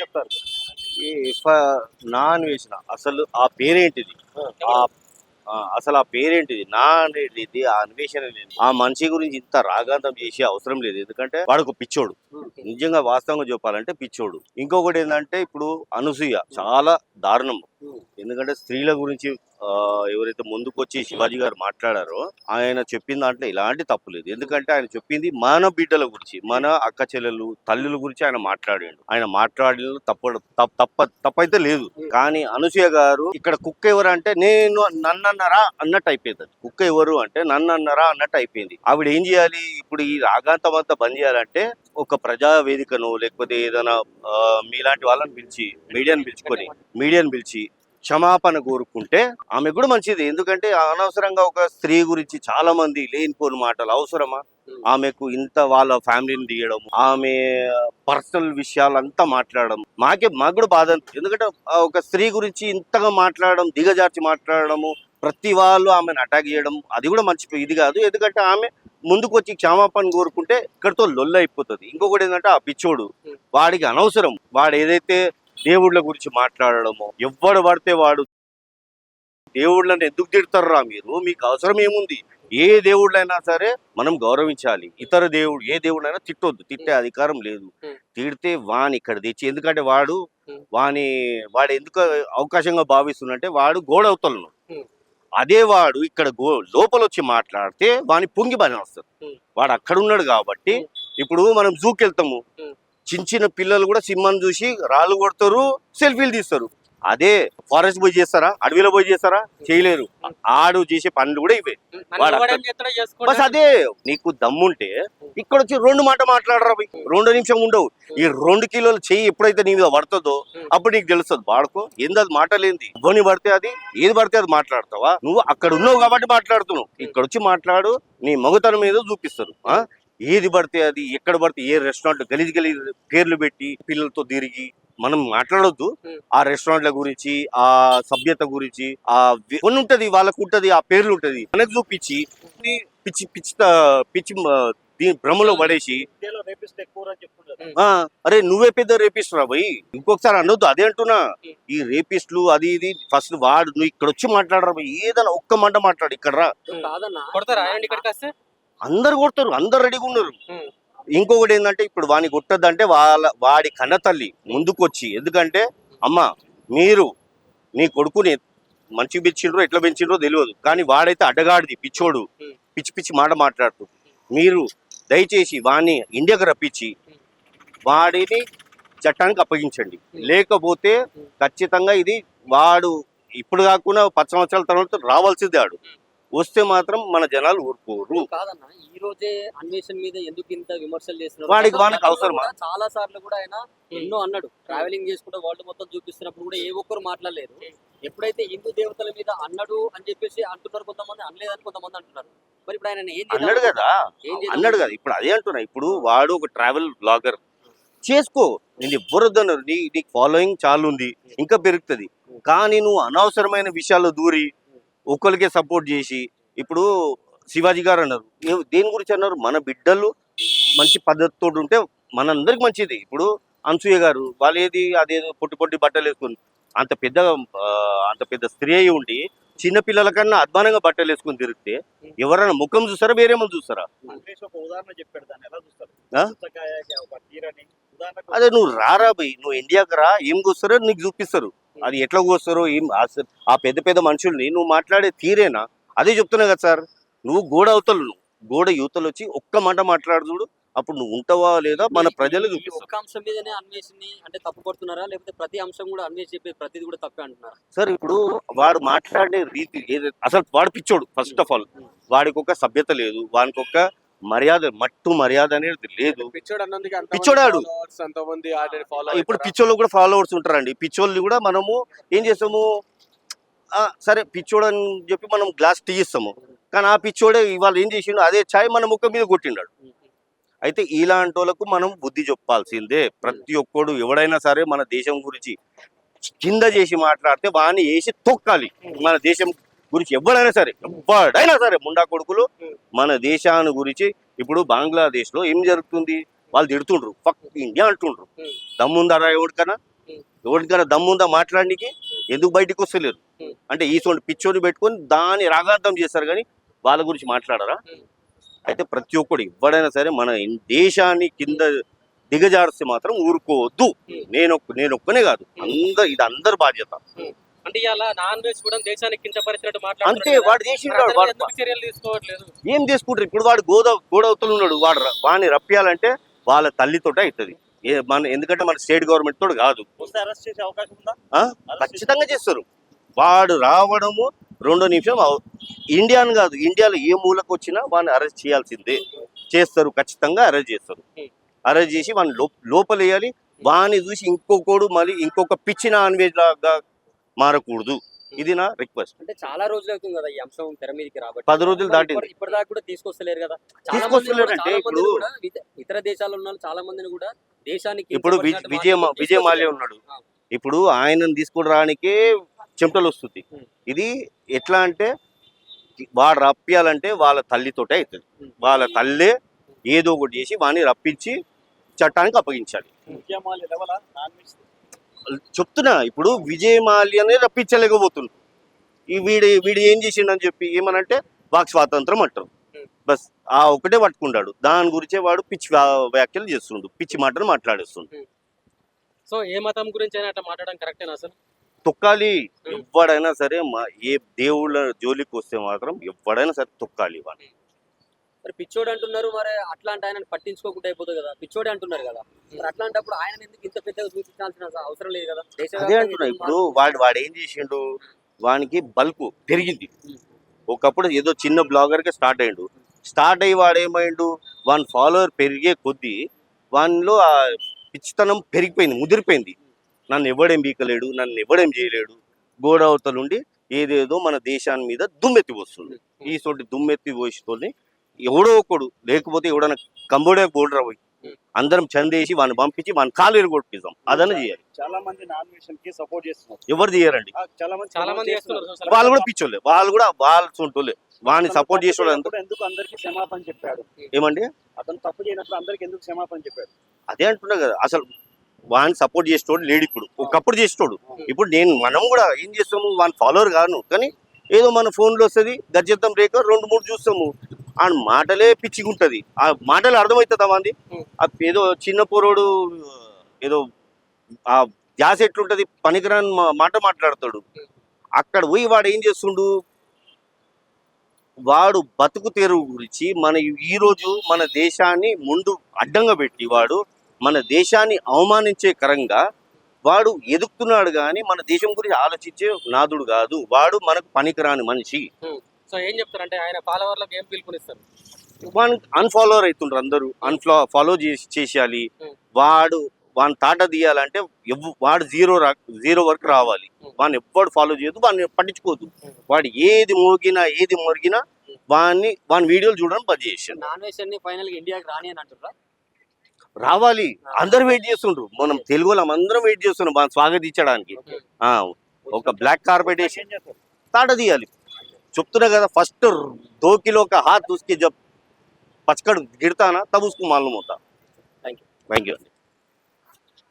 చెప్తారు? ఈ నాన్ వేసిన అసలు ఆ పేరేంటిది? అసలు ఆ పేరేంటిది? నా అనేది ఇది ఆ అన్వేషణ లేదు ఆ మనిషి గురించి ఇంత రాగాంతం చేసే అవసరం లేదు. ఎందుకంటే వాడు ఒక పిచ్చోడు. నిజంగా వాస్తవంగా చెప్పాలంటే పిచ్చోడు. ఇంకొకటి ఏంటంటే ఇప్పుడు అనసూయ చాలా దారుణం. ఎందుకంటే స్త్రీల గురించి ఎవరైతే ముందుకొచ్చి శివాజీ గారు మాట్లాడారో ఆయన చెప్పిన దాంట్లో ఎలాంటి తప్పు లేదు. ఎందుకంటే ఆయన చెప్పింది మన బిడ్డల గురించి మన అక్క చెల్లెలు తల్లుల గురించి ఆయన మాట్లాడాడు. ఆయన మాట్లాడిన తప్ప తప్ప తప్ప తప్పైతే లేదు. కానీ అనసూయ గారు ఇక్కడ కుక్క ఎవరు అంటే నేను నన్నన్నరా అన్నట్టు అయిపోయింది. కుక్క ఎవరు అంటే నన్నన్నరా అన్నట్టు అయిపోయింది. ఆవిడ ఏం చేయాలి? ఇప్పుడు ఈ రాగాంతం అంతా బంద్ చేయాలంటే ఒక ప్రజా వేదికను లేకపోతే ఏదైనా మీలాంటి వాళ్ళని పిలిచి మీడియాని పిలుచుకొని మీడియాని పిలిచి క్షమాపణ కోరుకుంటే ఆమె కూడా మంచిది. ఎందుకంటే అనవసరంగా ఒక స్త్రీ గురించి చాలా మంది లేనిపోని మాటలు అవసరమా? ఆమెకు ఇంత వాళ్ళ ఫ్యామిలీని తీయడం ఆమె పర్సనల్ విషయాలంతా మాట్లాడడం మాకే మాకు కూడా బాధ. ఎందుకంటే ఒక స్త్రీ గురించి ఇంతగా మాట్లాడడం దిగజార్చి మాట్లాడడము ప్రతి వాళ్ళు ఆమెను అటాక్ చేయడం అది కూడా మంచి ఇది కాదు. ఎందుకంటే ఆమె ముందుకు వచ్చి క్షమాపణ కోరుకుంటే ఇక్కడితో లొల్లు అయిపోతుంది. ఇంకొకటి ఏంటంటే ఆ పిచ్చోడు వాడికి అనవసరం. వాడు ఏదైతే దేవుళ్ళ గురించి మాట్లాడడమో ఎవ్వడు పడితే వాడు దేవుళ్ళని ఎందుకు తిడతారా మీరు? మీకు అవసరం ఏముంది? ఏ దేవుళ్ళైనా సరే మనం గౌరవించాలి. ఇతర దేవుడు ఏ దేవుడైనా తిట్టొద్దు. తిట్టే అధికారం లేదు. తిడితే వాని ఇక్కడ తెచ్చి ఎందుకంటే వాడు. వాని వాడు ఎందుకు అవకాశంగా భావిస్తుందంటే వాడు గోడ అవతలను Hmm. అదే వాడు ఇక్కడ గో లోపల వచ్చి మాట్లాడితే వాని పొంగి పని వస్తుంది. వాడు అక్కడ ఉన్నాడు కాబట్టి ఇప్పుడు మనం జూకి వెళ్తాము. చిన్న చిన్న పిల్లలు కూడా సినిమాను చూసి రాళ్ళు కొడతారు సెల్ఫీలు తీస్తారు. అదే ఫారెస్ట్ పోయి చేస్తారా? అడవిలో పోయి చేస్తారా? చేయలేరు. ఆడు చేసే పనులు కూడా ఇవే. బస్ అదే నీకు దమ్ముంటే ఇక్కడ వచ్చి రెండు మాట మాట్లాడరా. రెండు నిమిషం ఉండవు. ఈ రెండు కిలోలు చెయ్యి ఎప్పుడైతే నీ మీద పడుతుందో అప్పుడు నీకు తెలుస్తుంది వాడుకో ఏంది అది మాటలేంది? ఇవ్వని పడితే అది ఏది పడితే అది మాట్లాడతావా? నువ్వు అక్కడ ఉన్నావు కాబట్టి మాట్లాడుతున్నావు. ఇక్కడ వచ్చి మాట్లాడు నీ మగతనం మీద చూపిస్తారు ఆ? ఏది పడితే అది ఎక్కడ పడితే ఏ రెస్టారెంట్ గలీజ్ గలీజ్ పేర్లు పెట్టి పిల్లలతో తిరిగి మనం మాట్లాడొద్దు. ఆ రెస్టారెంట్ల గురించి ఆ సభ్యత గురించి ఆ కొన్ని ఉంటది వాళ్ళకు ఉంటది ఆ పేర్లు ఉంటది. మనకు చూపించి పిచ్చి పిచ్చి పిచ్చి దీని భ్రమలో పడేసి అరే నువ్వే పెద్ద రేపిస్ట్ రా భయ్ ఇంకొకసారి అనొద్దు అదే అంటున్నా. ఈ రేపిస్టులు అది ఇది ఫస్ట్ వాడు నువ్వు ఇక్కడ వచ్చి మాట్లాడరా భయ్ ఏదైనా ఒక్క మాట మాట్లాడు ఇక్కడ రా అందరు కొడతారు అందరు రెడీగా ఉన్నారు. ఇంకొకటి ఏంటంటే ఇప్పుడు వాని కొట్టద్దంటే వాళ్ళ వాడి కన్నతల్లి ముందుకొచ్చి ఎందుకంటే అమ్మ మీరు నీ కొడుకుని మంచి పెంచిండ్రో ఎట్లా పెంచిండ్రో తెలియదు. కానీ వాడైతే అడ్డగాడిది పిచ్చోడు. పిచ్చి పిచ్చి మాట మాట్లాడుతూ. మీరు దయచేసి వాడిని ఇండియాకి రప్పించి వాడిని చట్టానికి అప్పగించండి. లేకపోతే ఖచ్చితంగా ఇది వాడు ఇప్పుడు కాకుండా పది సంవత్సరాల తర్వాత రావాల్సిందే వాడు వస్తే మాత్రం మన జనాలు ఊరుకోరు. కాదన్నా ఈ రోజే అన్వేషణ మీద ఎందుకు ఇంత విమర్శలు చేస్తున్నారు? వాడికి- వానికి అవసరమా? చాలా సార్లు కూడా ఆయన ఎన్నో అన్నాడు. ట్రావెలింగ్ చేసుకుంటూ వరల్డ్ మొత్తం చూపిస్తున్నప్పుడు కూడా ఏ ఒక్కరు మాట్లాడలేదు. ఎప్పుడైతే హిందూ దేవతల మీద అన్నాడు అని చెప్పేసి అంటున్నారు కొంతమంది అనలేదని కొంతమంది అంటున్నారు. మరి ఇప్పుడు ఆయన ఏం అన్నాడు కదా. అన్నాడు కదా. ఇప్పుడు అదే అంటున్నా. ఇప్పుడు వాడు ఒక ట్రావెల్ బ్లాగర్ చేసుకో. నేను ఎవ్వరొద్దన్నారు నీ నీకు ఫాలోయింగ్ చాలా ఉంది ఇంకా పెరుగుతుంది. కానీ నువ్వు అనవసరమైన విషయాల్లో దూరి ఒకరికే సపోర్ట్ చేసి ఇప్పుడు శివాజీ గారు అన్నారు. దేని గురించి అన్నారు? మన బిడ్డలు మంచి పద్ధతితో ఉంటే మనందరికి మంచిది. ఇప్పుడు అనసూయ గారు వాళ్ళు ఏది అదేదో పొట్టి పొట్టి బట్టలు వేసుకుని అంత పెద్ద అంత పెద్ద స్త్రీ అయి ఉండి చిన్న పిల్లల కన్నా అధ్వానంగా బట్టలు వేసుకుని తిరిగితే ఎవరైనా ముఖం చూస్తారా వేరేమో చూస్తారా? అదే నువ్వు రారా బై నువ్వు ఇండియాకి రా ఏం కూస్తారో నీకు చూపిస్తారు. అది ఎట్లా కూస్తారో ఏం ఆ- ఆ పెద్ద పెద్ద మనుషుల్ని నువ్వు మాట్లాడే తీరేనా? అదే చెప్తున్నా కదా సార్. నువ్వు గోడ అవతలు నువ్వు గోడ యువతలు వచ్చి ఒక్క మాట మాట్లాడు చూడు. అప్పుడు నువ్వు ఉంటావా లేదా? మన ప్రజలు ఒక్క అంశం మీదనే అన్వేషణని అంటే తప్పు పడుతున్నారా లేకపోతే ప్రతి అంశం కూడా అన్వేష్ చెప్పే ప్రతిది కూడా తప్పే అంటున్నారా? సార్ ఇప్పుడు వాడు మాట్లాడే రీతి ఏది అసలు వాడు పిచ్చోడు ఫస్ట్ ఆఫ్ ఆల్ వాడికి ఒక సభ్యత లేదు వానికి ఒక మర్యాద మట్టు మర్యాద అనేది లేదు. పిచ్చోడు అన్నందుకు అంత పిచ్చోడాడు. ఇప్పుడు పిచ్చోళ్ళు కూడా ఫాలోవర్స్ ఉంటారండి. పిచ్చోళ్ళని కూడా మనము ఏం చేస్తాము? ఆ, సరే పిచ్చోడు అని చెప్పి మనం గ్లాస్ టీ ఇస్తాము. కానీ ఆ పిచ్చోడే ఇవాళ ఏం చేసిండు? అదే ఛాయ్ మన ముఖం మీద కొట్టిండాడు. అయితే ఇలాంటి వాళ్ళకు మనం బుద్ధి చెప్పాల్సిందే. ప్రతి ఒక్కడు ఎవడైనా సరే మన దేశం గురించి కింద చేసి మాట్లాడితే వాడిని వేసి తొక్కాలి. మన దేశం గురించి ఎవడైనా సరే ఎవడైనా సరే ముండా కొడుకులు మన దేశాన్ని గురించి ఇప్పుడు బంగ్లాదేశ్లో ఏం జరుగుతుంది? వాళ్ళు తిడుతుండ్రు ఫక్ ఇండియా అంటుండ్రు. Hmm. దమ్ముందారా ఎవరికన్నా Hmm. ఎవరికైనా దమ్ముందా మాట్లాడడానికి ఎందుకు బయటికి వస్తలేరు? Hmm. అంటే ఈ సోటి పిచ్చోని పెట్టుకొని దాన్ని రాగాంతం చేస్తారు కానీ వాళ్ళ గురించి మాట్లాడరా? Hmm. అయితే ప్రతి ఒక్కడు ఎవడైనా సరే మన దేశాన్ని కింద దిగజారిస్తే మాత్రం ఊరుకోవద్దు. నేను నేను ఒక్కనే కాదు. అందరు ఇది అందరి బాధ్యత. అంటే ఇలా నాన్ వెజ్ కూడా దేశానికి కించపరిచినట్టు అంతే. వాడు చర్యలు తీసుకోవట్లేదు? ఏం చేసుకుంటారు ఇప్పుడు వాడు గోదా గోడవతలు ఉన్నాడు. వాడు వాడిని రప్పియాలంటే వాళ్ళ తల్లితోటే అవుతుంది ఏ మన ఎందుకంటే మన స్టేట్ గవర్నమెంట్ తోటి కాదు. వస్తే అరెస్ట్ చేసే అవకాశం ఉందా? ఆ? ఖచ్చితంగా చేస్తారు. వాడు రావడము రెండో నిమిషం ఇండియాని కాదు ఇండియాలో ఏ మూలకు వచ్చినా వాడిని అరెస్ట్ చేయాల్సిందే చేస్తారు ఖచ్చితంగా అరెస్ట్ చేస్తారు. అరెస్ట్ చేసి వాడిని లోపలేయాలి వాడిని చూసి ఇంకొకడు మళ్ళీ ఇంకొక పిచ్చి నాన్ వెజ్ లాగా మారకూడదు ఇది నా రిక్వెస్ట్ అంటే చాలా రోజులు అవుతుంది కదా ఈ అంశం తెర మీదకి రాబట్టి పది రోజులు దాటింది. ఇప్పటి- ఇప్పటిదాకా కూడా తీసుకొస్తలేరు కదా తీసుకొస్తలేరు అంటే ఇప్పుడు- ఇతర దేశాల్లో ఉన్న వాళ్ళు చాలా మందిని కూడా దేశానికి ఇప్పుడు విజయ విజయ మాల్యా. ఉన్నాడు. ఇప్పుడు ఆయనను తీసుకురావడానికే చెమటలు వస్తుంది. ఇది ఎట్లా అంటే వాడు రప్పియాలంటే వాళ్ళ తల్లితోటే అవుతుంది. వాళ్ళ తల్లే ఏదో ఒకటి చేసి వాడిని రప్పించి చట్టానికి అప్పగించాలి. చెప్తున్నా ఇప్పుడు విజయ్ మాల్యానే రప్పించలేకపోతుండ్రు ఈ వీడు వీడు ఏం చేసిండని చెప్పి ఏమనంటే వాక్ స్వాతంత్రం అంటారు. బస్ ఆ ఒకటే పట్టుకున్నాడు దాని గురించే వాడు పిచ్చి వ్యా- వ్యాఖ్యలు చేస్తుండు. పిచ్చి మాటలు మాట్లాడేస్తుండు. సో ఏ మతం గురించి అయినా అట్లా మాట్లాడడం కరెక్టేనా అసలు తొక్కాలి. ఎవడైనా సరే మా ఏ దేవుళ్ళ జోలికి వస్తే మాత్రం ఎవడైనా సరే తొక్కాలి వాడిని మరి పిచ్చోడు అంటున్నారు మరి అట్లాంటి ఆయన పట్టించుకోకుండా అయిపోతుంది కదా. పిచ్చోడే అంటున్నారు కదా. మరి అట్లాంటప్పుడు ఆయన ఎందుకు ఇంత పెద్దగా చూపించాల్సిన అవసరం లేదు కదా? అదే అంటున్నా ఇప్పుడు వాడు వాడు ఏం చేసిండు? వానికి బల్క్ పెరిగింది. ఒకప్పుడు ఏదో చిన్న బ్లాగర్గా స్టార్ట్ అయ్యిండు స్టార్ట్ అయ్యి వాడు ఏమైండు? వాని ఫాలోవర్ పెరిగే కొద్దీ వానిలో ఆ పిచ్చితనం పెరిగిపోయింది ముదిరిపోయింది. నన్ను ఎవడేం బీకలేడు నన్ను ఎవడేం చేయలేడు. గోడవతలుండి ఏదేదో మన దేశాన్ని మీద దుమ్మెత్తి పోస్తుంది ఈ సోటి దుమ్మెత్తి పోసి ఎవడో ఒకడు లేకపోతే ఎవడన్నా కంబోడియా బోర్డర్ పోయి అందరం చందేసి వాడిని పంపించి వాని కాలు ఎరగొట్టిస్తాం అదన చేయాలి. చాలా మంది నాన్ వెజ్కి సపోర్ట్ చేస్తున్నారు. ఎవరు చేయరండి చాలా మంది చాలా మంది చేస్తున్నారు. వాళ్ళు కూడా. పిచ్చోళ్ళే. వాళ్ళు కూడా వాళ్ళు సొంటోళ్ళే. వాడిని సపోర్ట్ చేయనప్పుడు ఎందుకు అందరికి క్షమాపణ చెప్పాడు? ఏమండి? అతను తప్పు చేయనప్పుడు అందరికి ఎందుకు క్షమాపణ చెప్పాడు? అదే అంటున్నా కదా. అసలు వాడిని సపోర్ట్ చేసేటోడు లేడు ఇప్పుడు ఒకప్పుడు చేసేటోడు. ఇప్పుడు నేను మనం కూడా ఏం చేస్తాము వాని ఫాలోవర్ కాను. కానీ ఏదో మన ఫోన్లో వస్తుంది గజ్జెత్తం రేఖ రెండు మూడు చూస్తాము. ఆ మాటలే పిచ్చిగా ఉంటుంది ఆ మాటలు అర్థమవుతుందా మంది ఆ ఏదో చిన్న పోరోడు ఏదో ఆ ధ్యాస ఎట్లుంటది పనికిరాని మాట మాట్లాడతాడు. అక్కడ పోయి వాడు ఏం చేస్తుండు? వాడు బతుకు తెరువు గురించి మన ఈ రోజు మన దేశాన్ని ముందు అడ్డంగా పెట్టి వాడు మన దేశాన్ని అవమానించే కరంగా వాడు ఎదుగుతున్నాడు కానీ మన దేశం గురించి ఆలోచించే నాదుడు కాదు. వాడు మనకు పనికిరాని మనిషి. సో ఏం చెప్తారంటే ఆయన ఫాలోవర్లకు ఏం పిలుపునిస్తారు వాని అన్ఫాలోవర్ అవుతుండ్రు అందరూ. అన్ఫా ఫాలో చేసి చేసేయాలి. వాడు వాని తాట తీయాలంటే ఎవ్వ వాడు జీరో రా జీరో వరకు రావాలి. వాడిని ఎవ్వడు ఫాలో చేయదు వాడిని పట్టించుకోదు. వాడు ఏది మోగినా ఏది మొరిగినా వాడిని వాని వీడియోలు చూడడం బంద్ చేసాను నాన్ వెజ్ అన్ని ఫైనల్ ఇండియాకి రాని అని అంటున్నారా రావాలి. అందరు వెయిట్ చేస్తుండ్రు. మనం తెలుగు అందరం వెయిట్ చేస్తున్నాం. మనం స్వాగతించడానికి ఒక బ్లాక్ కార్పెట్ వేసి తాట తీయాలి. చెప్తున్నా కదా ఫస్ట్ దోకిలో ఒక హాత్ చూసుకే జబ్ పచ్చకడు గిడతానా? తబ్ ఉస్కు అవుతా థ్యాంక్ యూ థ్యాంక్ యూ అండి